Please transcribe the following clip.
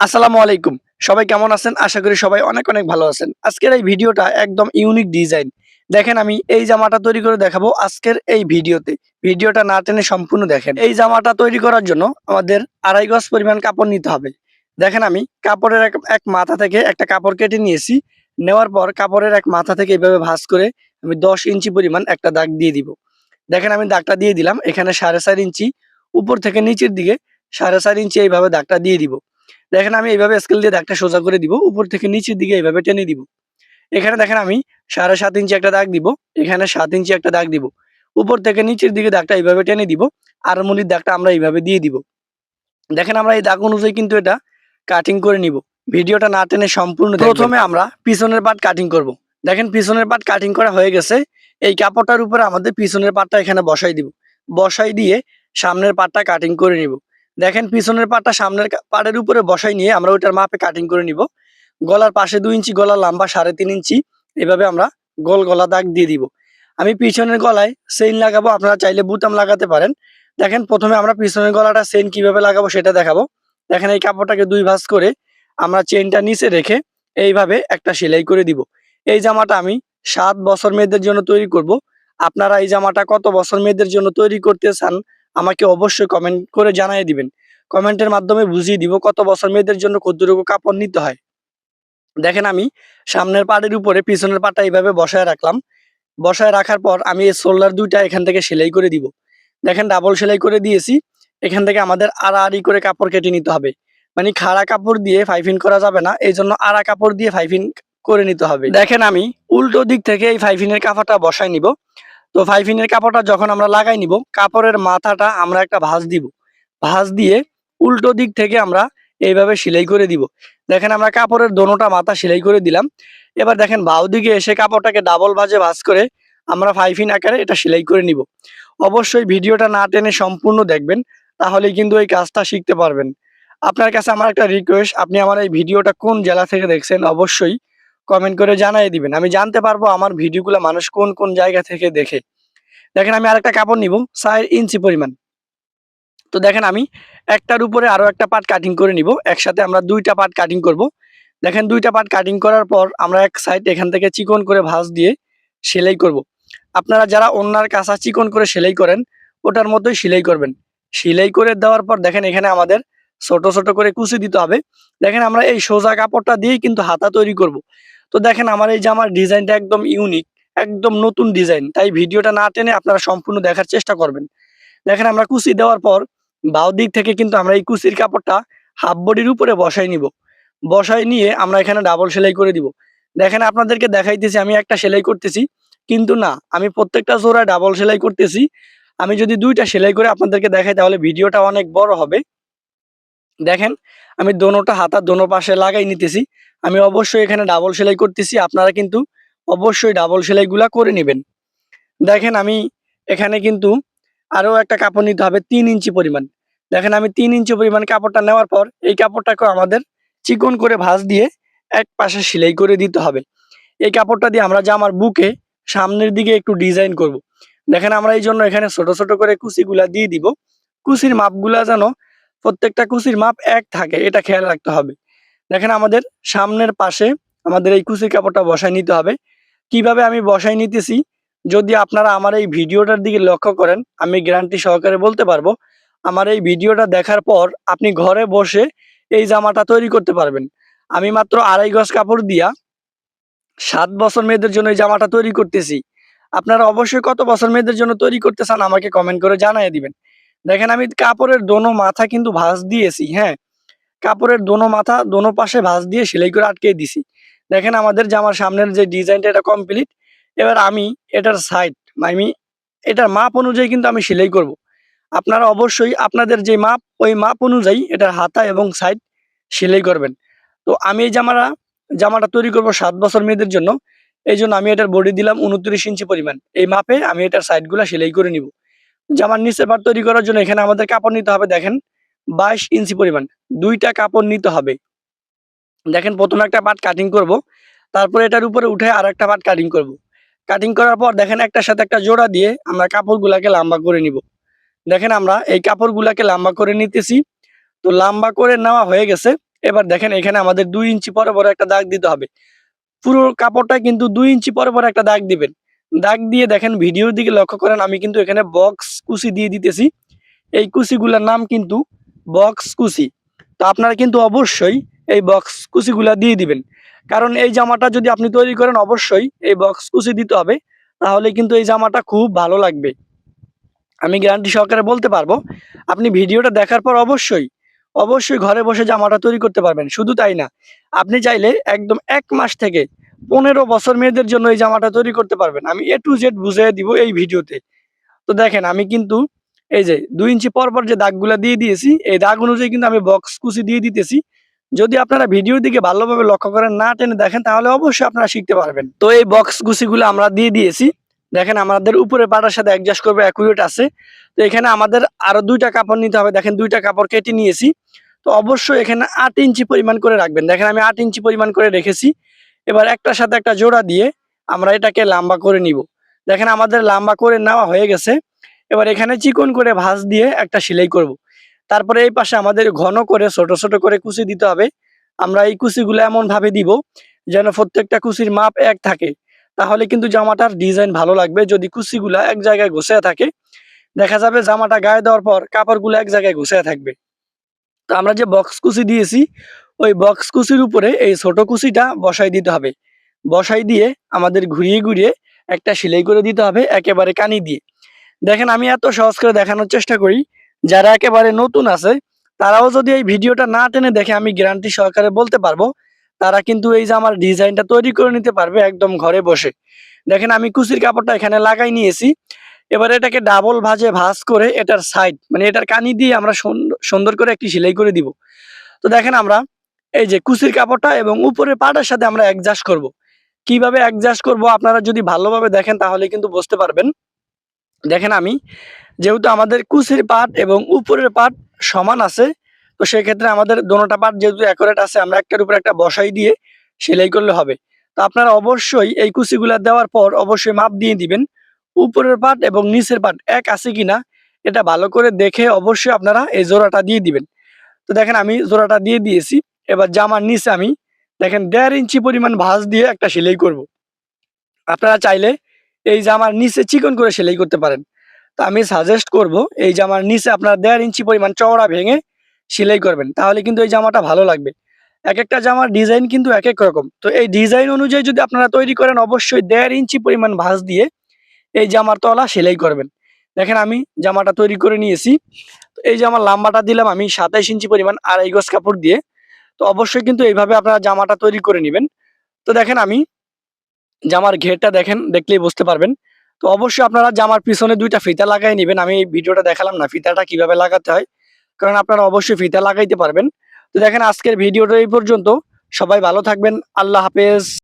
আসসালামু আলাইকুম। সবাই কেমন আছেন? আশা করি সবাই অনেক অনেক ভালো আছেন। আজকের এই ভিডিওটা একদম ইউনিক ডিজাইন। দেখেন আমি এই জামাটা তৈরি করে দেখাবো আজকের এই ভিডিওতে। ভিডিওটা না টেনে সম্পূর্ণ দেখেন। এই জামাটা তৈরি করার জন্য আমাদের আড়াই গজ পরিমাণ কাপড় নিতে হবে। দেখেন আমি কাপড়ের এক মাথা থেকে একটা কাপড় কেটে নিয়েছি। নেওয়ার পর কাপড়ের এক মাথা থেকে এইভাবে ভাঁজ করে আমি দশ ইঞ্চি পরিমাণ একটা দাগ দিয়ে দিব। দেখেন আমি দাগটা দিয়ে দিলাম। এখানে সাড়ে চার ইঞ্চি, উপর থেকে নিচের দিকে সাড়ে চার ইঞ্চি এইভাবে দাগটা দিয়ে দিব। দেখেন আমি এইভাবে স্কেল দিয়ে দাগটা সোজা করে দিব, উপর থেকে নিচের দিকে এইভাবে টেনে দিব। এখানে দেখেন আমি সাড়ে সাত ইঞ্চি একটা দাগ দিব, এখানে সাত ইঞ্চি একটা দাগ দিব। উপর থেকে নিচের দিকে দাগটা এইভাবে টেনে দিব আর মুলির দাগটা আমরা এইভাবে দিয়ে দিব। দেখেন আমরা এই দাগ অনুযায়ী কিন্তু এটা কাটিং করে নিব। ভিডিওটা না টেনে সম্পূর্ণ প্রথমে আমরা পিছনের পাট কাটিং করব। দেখেন পিছনের পাট কাটিং করা হয়ে গেছে। এই কাপড়টার উপরে আমাদের পিছনের পার্টটা এখানে বসাই দিব। বসাই দিয়ে সামনের পার্টটা কাটিং করে নিব। দেখেন পিছনের পাটটা সামনের পাড়ের উপরে বসাই নিয়ে আমরা ওইটার মাপে কাটিং করে নিব। গলার পাশে দুই ইঞ্চি গলা লম্বা সাড়ে তিন ইঞ্চি। এভাবে আমরা গোল গলা দাগ দিয়ে দিব। আমি পিছনের গলায় চেইন লাগাবো, আপনারা চাইলে বুতাম লাগাতে পারেন। দেখেন প্রথমে আমরা পিছনের গলাটা চেইন কীভাবে লাগাবো সেটা দেখাবো। দেখেন এই কাপড়টাকে দুই ভাঁজ করে আমরা চেইনটা নিচে রেখে এইভাবে একটা সেলাই করে দিব। এই জামাটা আমি সাত বছর মেয়েদের জন্য তৈরি করব। আপনারা এই জামাটা কত বছর মেয়েদের জন্য তৈরি করতে চান আমাকে অবশ্যই কমেন্ট করে জানিয়ে দিবেন। কমেন্টের মাধ্যমে বুঝিয়ে দিব কত বছর মেয়েদের জন্য কতটুকু কাপড় নিতে হয়। দেখেন আমি সামনের পাড়ের উপরে পিছনের পাটা এইভাবে বসায় রাখলাম। বসায় রাখার পর আমি এই শোল্ডার দুইটা এখান থেকে সেলাই করে দিব। দেখেন ডাবল সেলাই করে দিয়েছি। এখান থেকে আমাদের আড়াআড়ি করে কাপড় কেটে নিতে হবে। মানে খাড়া কাপড় দিয়ে ফাইফিন করা যাবে না এই জন্য আড়া কাপড় দিয়ে ফাইফিন করে নিতে হবে। দেখেন আমি উল্টো দিক থেকে এই ফাইফিনের কাপড়টা বসায় নিব। তো ফাইফিনের কাপড়টা যখন আমরা লাগাই নিব, কাপড়ের মাথাটা আমরা একটা ভাঁজ দিব। ভাঁজ দিয়ে উল্টো দিক থেকে আমরা এইভাবে সেলাই করে দিব। দেখেন আমরা কাপড়ের দোনোটা মাথা সেলাই করে দিলাম। এবার দেখেন বাউ দিকে এসে কাপড়টাকে ডাবল ভাঁজে ভাঁজ করে আমরা ফাইফিন আকারে এটা সেলাই করে নিব। অবশ্যই ভিডিওটা না টেনে সম্পূর্ণ দেখবেন, তাহলেই কিন্তু এই কাজটা শিখতে পারবেন। আপনার কাছে আমার একটা রিকোয়েস্ট আপনি আমার এই ভিডিওটা কোন জেলা থেকে দেখছেন, অবশ্যই কমেন্ট করে জানিয়ে দিবেন। আমি জানতে পারব আমার ভিডিওগুলো মানুষ কোন কোন জায়গা থেকে দেখে। দেখেন আমি আরেকটা কাপড় নিব, চার ইঞ্চি পরিমাণ। তো দেখেন আমি একটার উপরে আরও একটা পার্ট কাটিং করে নিব, একসাথে আমরা দুইটা পার্ট কাটিং করব। দেখেন দুইটা পার্ট কাটিং করার পর আমরা এক সাইড এখান থেকে চিকন করে ভাঁজ দিয়ে সেলাই করব। আপনারা যারা অন্যার কাঁচা চিকন করে সেলাই করেন, ওটার মতোই সেলাই করবেন। সেলাই করে দেওয়ার পর দেখেন এখানে আমাদের ছোট ছোট করে কুচি দিতে হবে। দেখেন আমরা এই সোজা কাপড়টা দিয়েই কিন্তু হাতা তৈরি করব। তো দেখেন আমার এই জামার ডিজাইনটা একদম ইউনিক, একদম নতুন ডিজাইন, তাই ভিডিওটা না টেনে আপনারা সম্পূর্ণ দেখার চেষ্টা করবেন। দেখেন আমরা কুচি দেওয়ার পর বাউ দিক থেকে কিন্তু আমরা এই কুচির কাপড়টা হাফ বডির উপরে বসাই নিব। বসাই নিয়ে আমরা এখানে ডাবল সেলাই করে দিব। দেখেন আপনাদেরকে দেখাইতেছি, আমি একটা সেলাই করতেছি, কিন্তু না, আমি প্রত্যেকটা জোড়ায় ডাবল সেলাই করতেছি। আমি যদি দুইটা সেলাই করে আপনাদেরকে দেখাই, তাহলে ভিডিওটা অনেক বড় হবে। দেখেন, আমি দোনোটা হাতা দোনো পাশে লাগাই নিতেছি। আমি অবশ্যই এখানে ডাবল সেলাই করতেছি, আপনারা কিন্তু অবশ্যই ডাবল সেলাইগুলা করে নেবেন। দেখেন, আমি এখানে কিন্তু আরও একটা কাপড় নিতে হবে তিন ইঞ্চি পরিমাণ। দেখেন, আমি তিন ইঞ্চি পরিমাণ কাপড়টা নেওয়ার পর এই কাপড়টাকে আমাদের চিকন করে ভাঁজ দিয়ে এক পাশে সেলাই করে দিতে হবে। এই কাপড়টা দিয়ে আমরা জামার বুকে সামনের দিকে একটু ডিজাইন করব। দেখেন, আমরা এই জন্য এখানে ছোট ছোট করে কুচিগুলা দিয়ে দিব। কুচির মাপগুলা যেন প্রত্যেকটা কুচির মাপ এক থাকে, এটা খেয়াল রাখতে হবে। দেখেন আমাদের সামনের পাশে আমাদের এই কুচির কাপড়টা বসায় নিতে হবে। কীভাবে আমি বসাই নিতেছি? যদি আপনারা আমার এই ভিডিওটার দিকে লক্ষ্য করেন, আমি গ্যারান্টি সহকারে বলতে পারব, আমার এই ভিডিওটা দেখার পর আপনি ঘরে বসে এই জামাটা তৈরি করতে পারবেন। আমি মাত্র আড়াই গজ কাপড় দিয়া সাত বছর মেয়েদের জন্য এই জামাটা তৈরি করতেছি। আপনারা অবশ্যই কত বছর মেয়েদের জন্য তৈরি করতে চান আমাকে কমেন্ট করে জানিয়ে দিবেন। দেখেন আমি কাপড়ের দোনো মাথা কিন্তু ভাঁজ দিয়েছি হ্যাঁ। কাপড়ের দোনো মাথা দোনো পাশে ভাঁজ দিয়ে সেলাই করে আটকে দিছি। দেখেন আমাদের জামার সামনের যে ডিজাইনটা এটা কমপ্লিট এবার আমি এটার সাইড আমি এটার মাপ অনুযায়ী কিন্তু আমি সেলাই করব। আপনারা অবশ্যই আপনাদের যে মাপ, ওই মাপ অনুযায়ী এটার হাতা এবং সাইড সেলাই করবেন। তো আমি এই জামাটা জামাটা তৈরি করব সাত বছর মেয়েদের জন্য। এই জন্য আমি এটার বডি দিলাম উনত্রিশ ইঞ্চি পরিমাণ। এই মাপে আমি এটার সাইডগুলো সেলাই করে নিব। জামার নিচের পাট তৈরি করার জন্য এখানে আমাদের কাপড় নিতে হবে, দেখেন। বাইশ ইঞ্চি পরিমাণ। দুইটা কাপড় নিতে হবে। দেখেন, প্রথমে একটা পাট কাটিং করব। তারপরে এটার উপরে উঠে আর একটা পাট কাটিং করব। কাটিং করার পর দেখেন, একটার সাথে একটা জোড়া দিয়ে আমরা কাপড়গুলাকে লম্বা করে নিব। দেখেন, আমরা এই কাপড়গুলাকে লম্বা করে নিতেছি। তো লম্বা করে নেওয়া হয়ে গেছে। এবার দেখেন, এখানে আমাদের দুই ইঞ্চি পরে পরে একটা দাগ দিতে হবে। পুরো কাপড়টা কিন্তু দুই ইঞ্চি পরে পরে একটা দাগ দিবেন। দাগ দিয়ে দেখেন, ভিডিওর দিকে লক্ষ্য করেন, আমি কিন্তু এখানে বক্স কুচি দিয়ে দিতেছি। এই কুচিগুলোর নাম কিন্তু বক্স কুচি তো আপনারা কিন্তু অবশ্যই এই বক্স কুচিগুলা দিয়ে দিবেন। কারণ এই জামাটা যদি আপনি তৈরি করেন, অবশ্যই এই বক্স কুচি দিতে হবে। তাহলে কিন্তু এই জামাটা খুব ভালো লাগবে। আমি গ্যারান্টি সহকারে বলতে পারব, আপনি ভিডিওটা দেখার পর অবশ্যই অবশ্যই ঘরে বসে জামাটা তৈরি করতে পারবেন। শুধু তাই না, আপনি চাইলে একদম এক মাস থেকে পনেরো বছর মেয়েদের জন্য এই জামাটা তৈরি করতে পারবেন। আমি এ টু জেড বুঝিয়ে দিব এই ভিডিওতে। তো দেখেন, আমি কিন্তু এই যে দুই ইঞ্চি পর পর যে দাগগুলা দিয়ে দিয়েছি, এই দাগ অনুযায়ী কিন্তু আমি বক্স কুচি দিয়ে দিতেছি। যদি আপনারা ভিডিওর দিকে ভালোভাবে লক্ষ্য করেন, না টেনে দেখেন, তাহলে অবশ্যই আপনারা শিখতে পারবেন। তো এই বক্স কুচিগুলো আমরা দিয়ে দিয়েছি। দেখেন, আমাদের উপরে পাটার সাথে অ্যাডজাস্ট করবে অ্যাকুরেট আছে। তো এখানে আমাদের আরও দুইটা কাপড় নিতে হবে। দেখেন, দুইটা কাপড় কেটে নিয়েছি। তো অবশ্যই এখানে আট ইঞ্চি পরিমাণ করে রাখবেন। দেখেন, আমি আট ইঞ্চি পরিমাণ করে রেখেছি। এবার একটার সাথে একটা জোড়া দিয়ে আমরা এটাকে লাম্বা করে নিব। দেখেন আমাদের লম্বা করে নেওয়া হয়ে গেছে। এবার এখানে চিকন করে ভাঁজ দিয়ে একটা সেলাই করব। তারপরে এই পাশে আমাদের ঘন করে, ছোট ছোট করে কুচি দিতে হবে। আমরা এই কুচিগুলো এমন ভাবে দিব যেন প্রত্যেকটা কুচির মাপ এক থাকে। তাহলে কিন্তু জামাটার ডিজাইন ভালো লাগবে যদি কুচিগুলা এক জায়গায় ঘষে থাকে। দেখা যাবে জামাটা গায়ে দেওয়ার পর কাপড়গুলো এক জায়গায় ঘষে থাকবে। তো আমরা যে বক্স কুচি দিয়েছি ওই বক্স কুচির উপরে এই ছোট কুচিটা বসাই দিতে হবে। বসাই দিয়ে আমাদের ঘুরিয়ে ঘুরিয়ে একটা সেলাই করে দিতে হবে একেবারে কানি দিয়ে। দেখেন, আমি এত সহজ করে দেখানোর চেষ্টা করি, যারা একেবারে নতুন আছে, তারাও যদি এই ভিডিওটা না টেনে দেখে আমি গ্যারান্টি সহকারে বলতে পারব, তারা কিন্তু এই যে আমার ডিজাইনটা তৈরি করে নিতে পারবে একদম ঘরে বসে। দেখেন, আমি কুচির কাপড়টা এখানে লাগাই নিয়েছি। এবার এটাকে ডাবল ভাজে ভাজ করে এটার সাইড মানে এটার কানি দিয়ে আমরা সুন্দ- সুন্দর করে একটি সেলাই করে দিব। তো দেখেন আমরা এই যে কুচির কাপড়টা এবং উপরে পাটার সাথে আমরা অ্যাডজাস্ট করব। কীভাবে অ্যাডজাস্ট করব আপনারা যদি ভালোভাবে দেখেন তাহলে কিন্তু বুঝতে পারবেন। দেখেন আমি, যেহেতু আমাদের কুচির পাট এবং উপরের পাট সমান আছে, তো সেক্ষেত্রে আমাদের দোনোটা পাট যেহেতু অ্যাকোরেট আছে, আমরা একটার উপর একটা বসাই দিয়ে সেলাই করলে হবে। তো আপনারা অবশ্যই এই কুচিগুলা দেওয়ার পর অবশ্যই মাপ দিয়ে দিবেন, উপরের পাট এবং নিচের পাট এক আছে কিনা, এটা ভালো করে দেখে অবশ্যই আপনারা এই জোড়াটা দিয়ে দিবেন। তো দেখেন আমি জোড়াটা দিয়ে দিয়েছি। এবার জামার নিচে আমি, দেখেন দেড় ইঞ্চি পরিমাণ ভাঁজ দিয়ে একটা সেলাই করব। আপনারা চাইলে এই জামার নিচে চিকন করে সেলাই করতে পারেন। তো আমি সাজেস্ট করব, এই জামার নিচে আপনারা দেড় ইঞ্চি পরিমাণ চওড়া ভেঙে সেলাই করবেন, তাহলে কিন্তু এই জামাটা ভালো লাগবে। এক একটা জামার ডিজাইন কিন্তু এক এক রকম। তো এই ডিজাইন অনুযায়ী যদি আপনারা তৈরি করেন, অবশ্যই দেড় ইঞ্চি পরিমাণ ভাঁজ দিয়ে এই জামার তলা সেলাই করবেন। দেখেন আমি জামাটা তৈরি করে নিয়েছি। তো এই জামার লাম্বাটা দিলাম আমি সাতাইশ ইঞ্চি পরিমাণ আড়াই গজ কাপড় দিয়ে। তো অবশ্যই কিন্তু এইভাবে আপনারা জামাটা তৈরি করে নেবেন। তো দেখেন আমি জামার ঘেরটা দেখেন, দেখলেই বুঝতে পারবেন। তো অবশ্যই আপনারা জামার পিছনে দুইটা ফিতা লাগাই নেবেন। আমি ভিডিওটা দেখালাম না, ফিতাটা কীভাবে লাগাতে হয়। কারণ আপনারা অবশ্যই ফিতা লাগাইতে পারবেন। তো দেখেন আজকের ভিডিওটা এই পর্যন্ত। সবাই ভালো থাকবেন। আল্লাহ হাফেজ।